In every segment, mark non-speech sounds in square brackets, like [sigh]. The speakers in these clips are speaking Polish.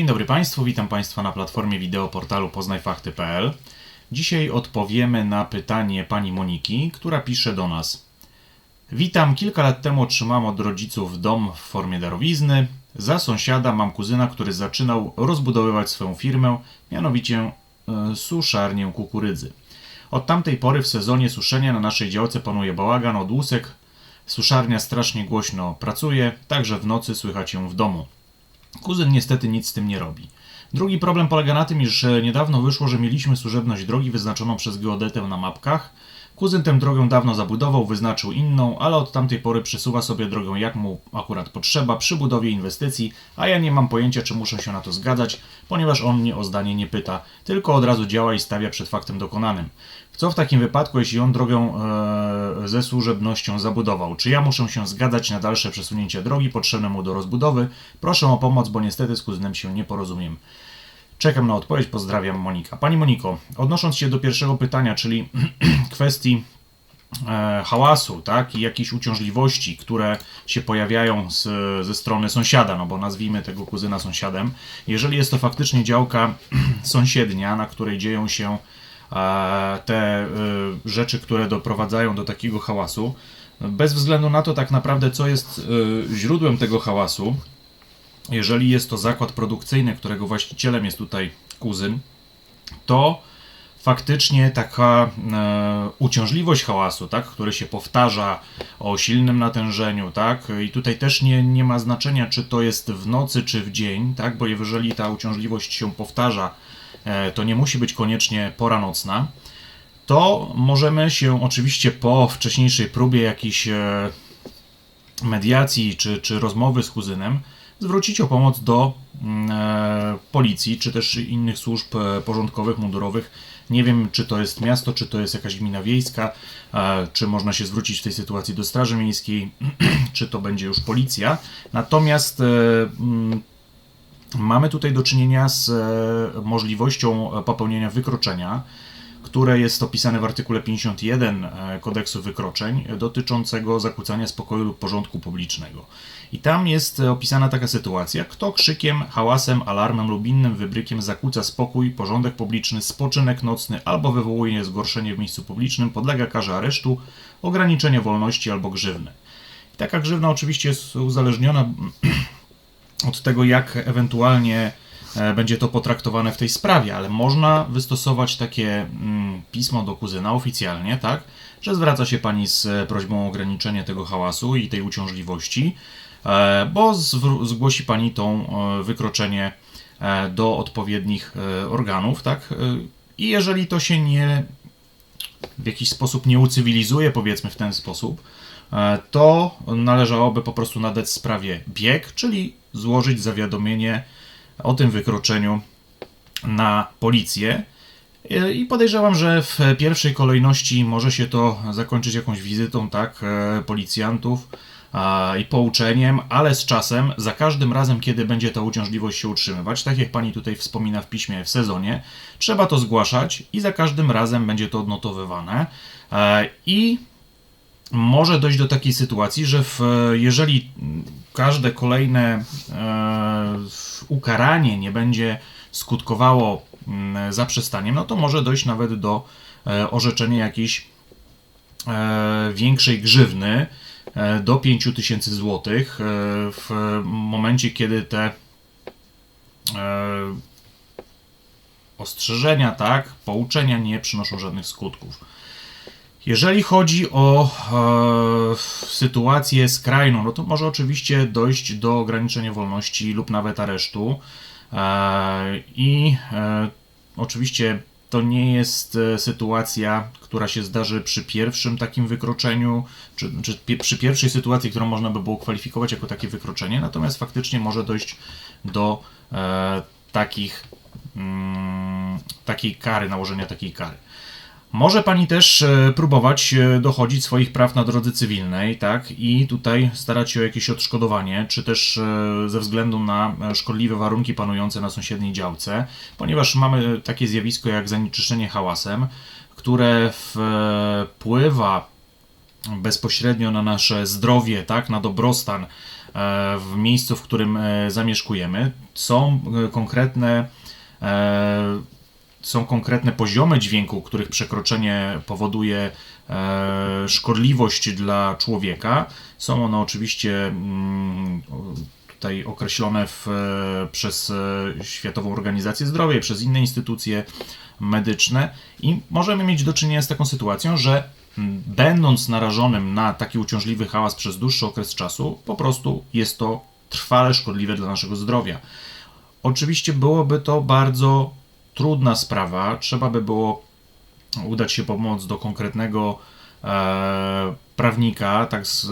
Dzień dobry Państwu, witam Państwa na platformie wideo portalu poznajfakty.pl. Dzisiaj odpowiemy na pytanie pani Moniki, która pisze do nas. Witam, kilka lat temu otrzymałam od rodziców dom w formie darowizny. Za sąsiada mam kuzyna, który zaczynał rozbudowywać swoją firmę, mianowicie e, suszarnię kukurydzy. Od tamtej pory w sezonie suszenia na naszej działce panuje bałagan od łusek. Suszarnia strasznie głośno pracuje, także w nocy słychać ją w domu. Kuzyn niestety nic z tym nie robi. Drugi problem polega na tym, iż e, niedawno wyszło, że mieliśmy służebność drogi wyznaczoną przez geodetę na mapkach. Kuzyn tę drogę dawno zabudował, wyznaczył inną, ale od tamtej pory przesuwa sobie drogę jak mu akurat potrzeba przy budowie inwestycji, a ja nie mam pojęcia, czy muszę się na to zgadzać, ponieważ on mnie o zdanie nie pyta, tylko od razu działa i stawia przed faktem dokonanym. Co w takim wypadku, jeśli on drogę e, ze służebnością zabudował? Czy ja muszę się zgadzać na dalsze przesunięcie drogi potrzebne mu do rozbudowy? Proszę o pomoc, bo niestety z kuzynem się nie porozumiem. Czekam na odpowiedź, pozdrawiam Monika. Pani Moniko, odnosząc się do pierwszego pytania, czyli [clears throat] kwestii e, hałasu, tak, i jakichś uciążliwości, które się pojawiają z, ze strony sąsiada, no bo nazwijmy tego kuzyna sąsiadem. Jeżeli jest to faktycznie działka [clears throat] sąsiednia, na której dzieją się e, te e, rzeczy, które doprowadzają do takiego hałasu, bez względu na to tak naprawdę, co jest e, źródłem tego hałasu, jeżeli jest to zakład produkcyjny, którego właścicielem jest tutaj kuzyn, to faktycznie taka e, uciążliwość hałasu, tak, który się powtarza o silnym natężeniu, tak, i tutaj też nie, nie ma znaczenia, czy to jest w nocy, czy w dzień, tak, bo jeżeli ta uciążliwość się powtarza, e, to nie musi być koniecznie pora nocna, to możemy się oczywiście po wcześniejszej próbie jakiejś e, mediacji czy, czy rozmowy z kuzynem zwrócić o pomoc do mm, e, policji, czy też innych służb e, porządkowych, mundurowych. Nie wiem, czy to jest miasto, czy to jest jakaś gmina wiejska, e, czy można się zwrócić w tej sytuacji do Straży Miejskiej, [clears throat] czy to będzie już policja. Natomiast mm, mamy tutaj do czynienia z możliwością popełnienia wykroczenia, które jest opisane w artykule 51 e, kodeksu wykroczeń dotyczącego zakłócania spokoju lub porządku publicznego. I tam jest e, opisana taka sytuacja, kto krzykiem, hałasem, alarmem lub innym wybrykiem zakłóca spokój, porządek publiczny, spoczynek nocny albo wywołuje zgorszenie w miejscu publicznym, podlega karze aresztu, ograniczenia wolności albo grzywny. I taka grzywna oczywiście jest uzależniona [clears throat] od tego, jak ewentualnie będzie to potraktowane w tej sprawie, ale można wystosować takie mm, pismo do kuzyna oficjalnie, tak, że zwraca się pani z prośbą o ograniczenie tego hałasu i tej uciążliwości, e, bo zgłosi pani e, wykroczenie do odpowiednich organów, tak, i jeżeli to się nie w jakiś sposób nie ucywilizuje, powiedzmy w ten sposób, to należałoby po prostu nadać sprawie bieg, czyli złożyć zawiadomienie o tym wykroczeniu na policję. I podejrzewam, że w pierwszej kolejności może się to zakończyć jakąś wizytą, tak, e, policjantów i pouczeniem, ale z czasem, za każdym razem, kiedy będzie ta uciążliwość się utrzymywać, tak jak pani tutaj wspomina w piśmie w sezonie, trzeba to zgłaszać i za każdym razem będzie to odnotowywane. E, I może dojść do takiej sytuacji, że w, jeżeli każde kolejne e, ukaranie nie będzie skutkowało mm, zaprzestaniem, no to może dojść nawet do e, orzeczenia jakiejś e, większej grzywny e, do 5000 zł e, w momencie, kiedy te e, ostrzeżenia, tak, pouczenia nie przynoszą żadnych skutków. Jeżeli chodzi o e, sytuację skrajną, no to może oczywiście dojść do ograniczenia wolności lub nawet aresztu. E, I e, oczywiście to nie jest e, sytuacja, która się zdarzy przy pierwszym takim wykroczeniu, czy, czy przy pierwszej sytuacji, którą można by było kwalifikować jako takie wykroczenie, natomiast faktycznie może dojść do e, takich, mm, takiej kary, nałożenia takiej kary. Może pani też e, próbować e, dochodzić swoich praw na drodze cywilnej, tak, i tutaj starać się o jakieś odszkodowanie, czy też e, ze względu na szkodliwe warunki panujące na sąsiedniej działce, ponieważ mamy takie zjawisko jak zanieczyszczenie hałasem, które wpływa bezpośrednio na nasze zdrowie, tak, na dobrostan w miejscu, w którym zamieszkujemy. Są konkretne są konkretne poziomy dźwięku, których przekroczenie powoduje e, szkodliwość dla człowieka. Są one oczywiście mm, tutaj określone w, e, przez e, Światową Organizację Zdrowia i przez inne instytucje medyczne i możemy mieć do czynienia z taką sytuacją, że mm, będąc narażonym na taki uciążliwy hałas przez dłuższy okres czasu, po prostu jest to trwale szkodliwe dla naszego zdrowia. Oczywiście byłoby to bardzo trudna sprawa. Trzeba by było udać się pomoc do konkretnego e, prawnika, tak z,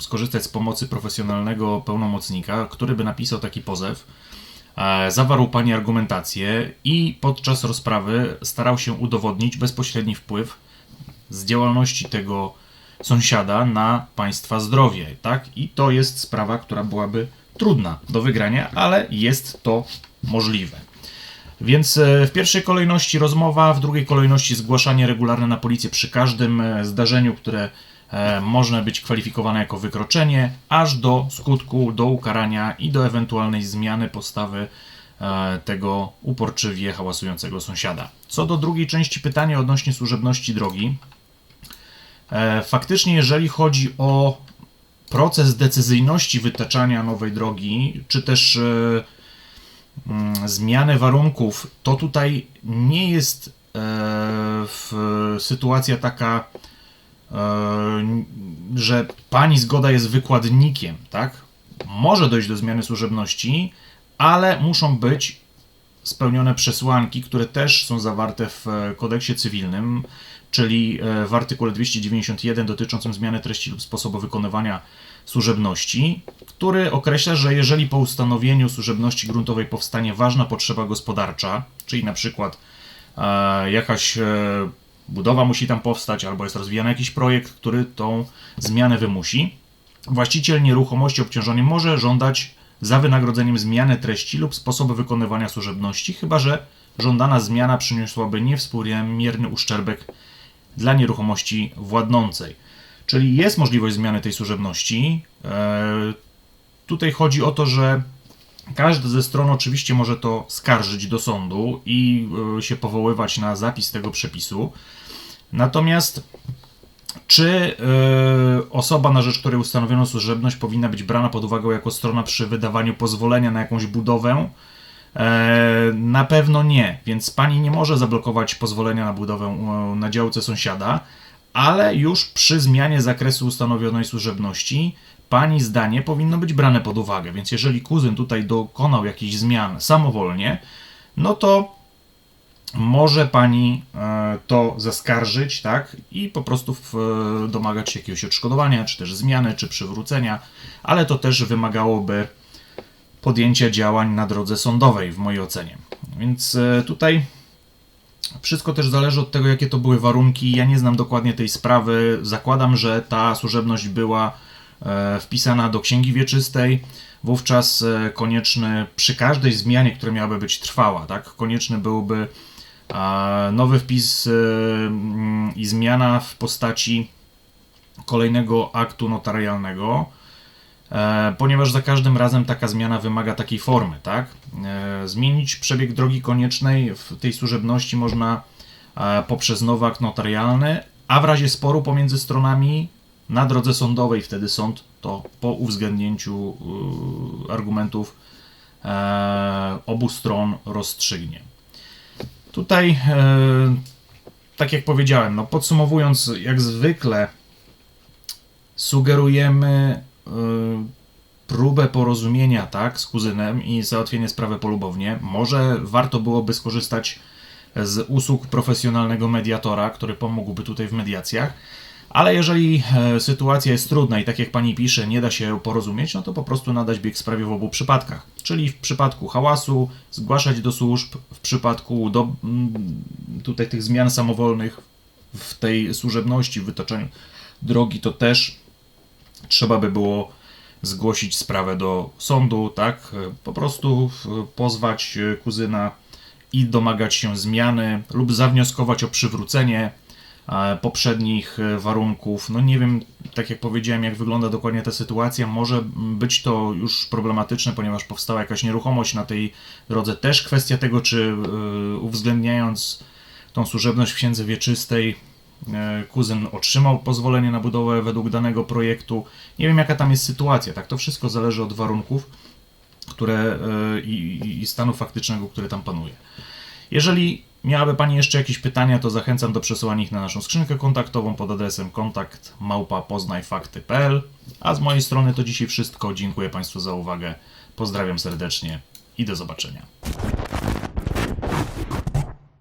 skorzystać z pomocy profesjonalnego pełnomocnika, który by napisał taki pozew, e, zawarł pani argumentację i podczas rozprawy starał się udowodnić bezpośredni wpływ z działalności tego sąsiada na państwa zdrowie, tak? I to jest sprawa, która byłaby trudna do wygrania, ale jest to możliwe. Więc e, w pierwszej kolejności rozmowa, w drugiej kolejności zgłaszanie regularne na policję przy każdym e, zdarzeniu, które e, można być kwalifikowane jako wykroczenie, aż do skutku, do ukarania i do ewentualnej zmiany postawy tego uporczywie hałasującego sąsiada. Co do drugiej części pytania odnośnie służebności drogi, faktycznie jeżeli chodzi o proces decyzyjności wytaczania nowej drogi, czy też zmianę warunków, to tutaj nie jest e, sytuacja taka, e, że pani zgoda jest wykładnikiem, tak? Może dojść do zmiany służebności, ale muszą być spełnione przesłanki, które też są zawarte w kodeksie cywilnym, czyli e, w artykule 291 dotyczącym zmiany treści lub sposobu wykonywania służebności, który określa, że jeżeli po ustanowieniu służebności gruntowej powstanie ważna potrzeba gospodarcza, czyli na przykład e, jakaś e, budowa musi tam powstać, albo jest rozwijany jakiś projekt, który tą zmianę wymusi, właściciel nieruchomości obciążony może żądać za wynagrodzeniem zmiany treści lub sposobu wykonywania służebności, chyba że żądana zmiana przyniosłaby niewspółmierny uszczerbek dla nieruchomości władnącej. Czyli jest możliwość zmiany tej służebności. E, tutaj chodzi o to, że każda ze stron oczywiście może to skarżyć do sądu i e, się powoływać na zapis tego przepisu. Natomiast czy e, osoba, na rzecz której ustanowiono służebność, powinna być brana pod uwagę jako strona przy wydawaniu pozwolenia na jakąś budowę? Na pewno nie, więc pani nie może zablokować pozwolenia na budowę na działce sąsiada ale już przy zmianie zakresu ustanowionej służebności pani zdanie powinno być brane pod uwagę. Więc jeżeli kuzyn tutaj dokonał jakichś zmian samowolnie, no to może pani e, to zaskarżyć, tak, i po prostu e, domagać się jakiegoś odszkodowania, czy też zmiany, czy przywrócenia, ale to też wymagałoby podjęcia działań na drodze sądowej, w mojej ocenie. Więc e, tutaj wszystko też zależy od tego, jakie to były warunki. Ja nie znam dokładnie tej sprawy. Zakładam, że ta służebność była e, wpisana do księgi wieczystej. Wówczas e, konieczny przy każdej zmianie, która miałaby być trwała, tak, konieczny byłby nowy wpis mm, i zmiana w postaci kolejnego aktu notarialnego ponieważ za każdym razem taka zmiana wymaga takiej formy, tak? E, zmienić przebieg drogi koniecznej w tej służebności można e, poprzez nowy akt notarialny, a w razie sporu pomiędzy stronami na drodze sądowej wtedy sąd to po uwzględnięciu argumentów obu stron rozstrzygnie. Tutaj, tak jak powiedziałem, no podsumowując, jak zwykle sugerujemy próbę porozumienia, tak, z kuzynem i załatwienie sprawy polubownie. Może warto byłoby skorzystać z usług profesjonalnego mediatora, który pomógłby tutaj w mediacjach. Ale jeżeli e, sytuacja jest trudna i tak jak pani pisze, nie da się porozumieć, no to po prostu nadać bieg sprawie w obu przypadkach. Czyli w przypadku hałasu zgłaszać do służb, w przypadku do, tutaj tych zmian samowolnych w tej służebności, w wytoczeniu drogi, to też trzeba by było zgłosić sprawę do sądu, tak? Po prostu pozwać kuzyna i domagać się zmiany lub zawnioskować o przywrócenie e, poprzednich e, warunków. No nie wiem, tak jak powiedziałem, jak wygląda dokładnie ta sytuacja. Może być to już problematyczne, ponieważ powstała jakaś nieruchomość na tej drodze. Też kwestia tego, czy e, uwzględniając tą służebność w księdze wieczystej, e, kuzyn otrzymał pozwolenie na budowę według danego projektu. Nie wiem, jaka tam jest sytuacja. Tak, to wszystko zależy od warunków które, e, i, i stanu faktycznego, który tam panuje. Jeżeli miałaby Pani jeszcze jakieś pytania, to zachęcam do przesyłania ich na naszą skrzynkę kontaktową pod adresem kontakt małpa poznajfakty.pl. A z mojej strony to dzisiaj wszystko. Dziękuję Państwu za uwagę. Pozdrawiam serdecznie i do zobaczenia.